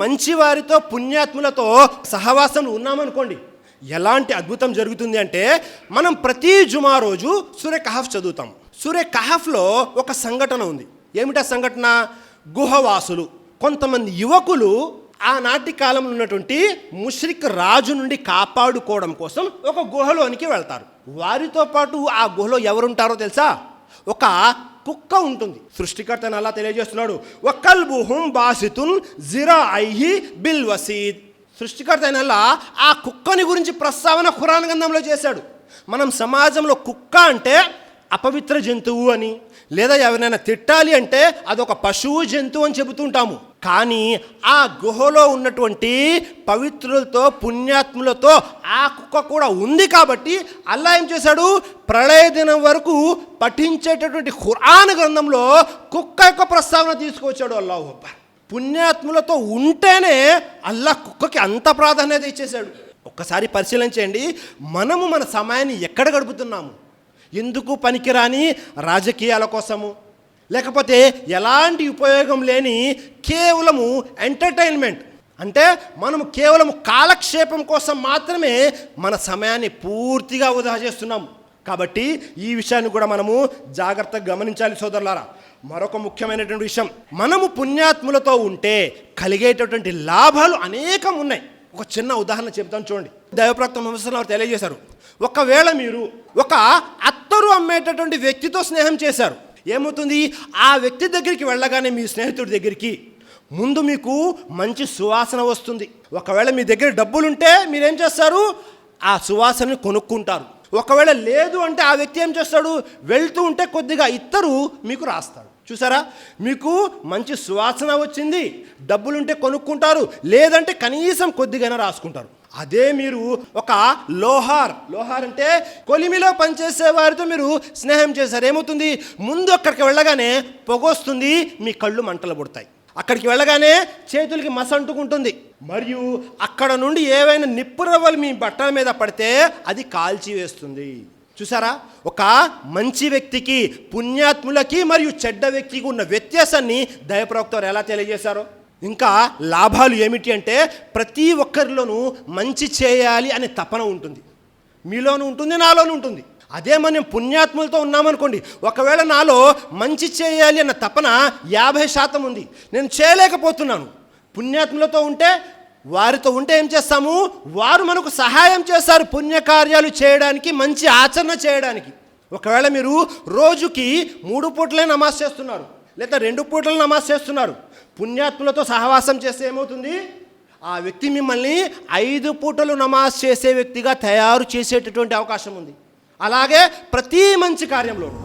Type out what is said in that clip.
మంచివారితో పుణ్యాత్ములతో సహవాసంలో ఉన్నామనుకోండి ఎలాంటి అద్భుతం జరుగుతుంది అంటే మనం ప్రతి జుమా రోజు సూర్య కహఫ్ చదువుతాం. సూర్య కహఫ్లో ఒక సంఘటన ఉంది. ఏమిటా సంఘటన? గుహవాసులు కొంతమంది యువకులు ఆనాటి కాలంలో ఉన్నటువంటి ముష్రిక్ రాజు నుండి కాపాడుకోవడం కోసం ఒక గుహలోనికి వెళ్తారు. వారితో పాటు ఆ గుహలో ఎవరుంటారో తెలుసా? ఒక కుక్క ఉంటుంది. సృష్టికర్తను అలా తెలియజేస్తున్నాడు. ఒకల్ బుహుం బాసితున్ జిరా ఐహి బిల్ వసీద్. సృష్టికర్త అయిన ఆ కుక్కని గురించి ప్రస్తావన ఖురాన్ గంధంలో చేశాడు. మనం సమాజంలో కుక్క అంటే అపవిత్ర జంతువు అని లేదా ఎవరైనా తిట్టాలి అంటే అదొక పశువు జంతువు అని చెబుతుంటాము. కానీ ఆ గుహలో ఉన్నటువంటి పవిత్రులతో పుణ్యాత్ములతో ఆ కుక్క కూడా ఉంది కాబట్టి అల్లా ఏం చేశాడు? ప్రళయ దినం వరకు పఠించేటటువంటి ఖురాన్ గ్రంథంలో కుక్క యొక్క ప్రస్తావన తీసుకొచ్చాడు అల్లాహు అబ్బా పుణ్యాత్ములతో ఉంటేనే అల్లా కుక్కకి అంత ప్రాధాన్యత ఇచ్చేశాడు. ఒక్కసారి పరిశీలన చేయండి. మనము మన సమయాన్ని ఎక్కడ గడుపుతున్నాము? ఎందుకు పనికిరాని రాజకీయాల కోసము? లేకపోతే ఎలాంటి ఉపయోగం లేని కేవలము ఎంటర్టైన్మెంట్? అంటే మనము కేవలం కాలక్షేపం కోసం మాత్రమే మన సమయాన్ని పూర్తిగా వృధా చేస్తున్నాం కాబట్టి ఈ విషయాన్ని కూడా మనము జాగ్రత్తగా గమనించాలి సోదరులారా. మరొక ముఖ్యమైనటువంటి విషయం మనము పుణ్యాత్ములతో ఉంటే కలిగేటటువంటి లాభాలు అనేకం ఉన్నాయి. ఒక చిన్న ఉదాహరణ చెప్తాను చూడండి. దైవప్రక్త వారు తెలియజేశారు. ఒకవేళ మీరు ఒక అత్తరు అమ్మేటటువంటి వ్యక్తితో స్నేహం చేశారు ఏమవుతుంది? ఆ వ్యక్తి దగ్గరికి వెళ్ళగానే మీ స్నేహితుడి దగ్గరికి ముందు మీకు మంచి సువాసన వస్తుంది. ఒకవేళ మీ దగ్గర డబ్బులుంటే మీరేం చేస్తారు? ఆ సువాసనని కొనుక్కుంటారు. ఒకవేళ లేదు అంటే ఆ వ్యక్తి ఏం చేస్తాడు? వెళ్తూ ఉంటే కొద్దిగా ఇద్దరు మీకు రాస్తాడు. చూసారా? మీకు మంచి సువాసన వచ్చింది. డబ్బులుంటే కొనుక్కుంటారు. లేదంటే కనీసం కొద్దిగానే రాసుకుంటారు. అదే మీరు ఒక లోహార్. లోహార్ అంటే కొలిమిలో పనిచేసే వారితో మీరు స్నేహం చేశారు. ఏమవుతుంది? ముందు అక్కడికి వెళ్ళగానే పొగొస్తుంది మీ కళ్ళు మంటలు పుడతాయి. అక్కడికి వెళ్ళగానే చేతులకి మస అంటుకుంటుంది. మరియు అక్కడ నుండి ఏవైనా నిప్పు రవ్వలు మీ బట్టల మీద పడితే అది కాల్చి వేస్తుంది చూసారా? ఒక మంచి వ్యక్తికి పుణ్యాత్ములకి మరియు చెడ్డ వ్యక్తికి ఉన్న వ్యత్యాసాన్ని దయప్రవక్త వారు ఎలా తెలియజేశారో? ఇంకా లాభాలు ఏమిటి అంటే ప్రతి ఒక్కరిలోనూ మంచి చేయాలి అనే తపన ఉంటుంది. మీలోనూ ఉంటుంది నాలోనూ ఉంటుంది. అదే మనం పుణ్యాత్ములతో ఉన్నామనుకోండి ఒకవేళ నాలో మంచి చేయాలి అన్న తపన యాభై శాతం ఉంది. నేను చేయలేకపోతున్నాను. పుణ్యాత్ములతో ఉంటే వారితో ఉంటే ఏం చేస్తాము? వారు మనకు సహాయం చేస్తారు పుణ్యకార్యాలు చేయడానికి మంచి ఆచరణ చేయడానికి. ఒకవేళ మీరు రోజుకి మూడు పూటలే నమాజ్ చేస్తున్నారు లేదా రెండు పూటలు నమాజ్ చేస్తున్నారు పుణ్యాత్ములతో సహవాసం చేస్తే ఏమవుతుంది? ఆ వ్యక్తి మిమ్మల్ని ఐదు పూటలు నమాజ్ చేసే వ్యక్తిగా తయారు చేసేటటువంటి అవకాశం ఉంది. అలాగే ప్రతి మంచి కార్యంలోనూ.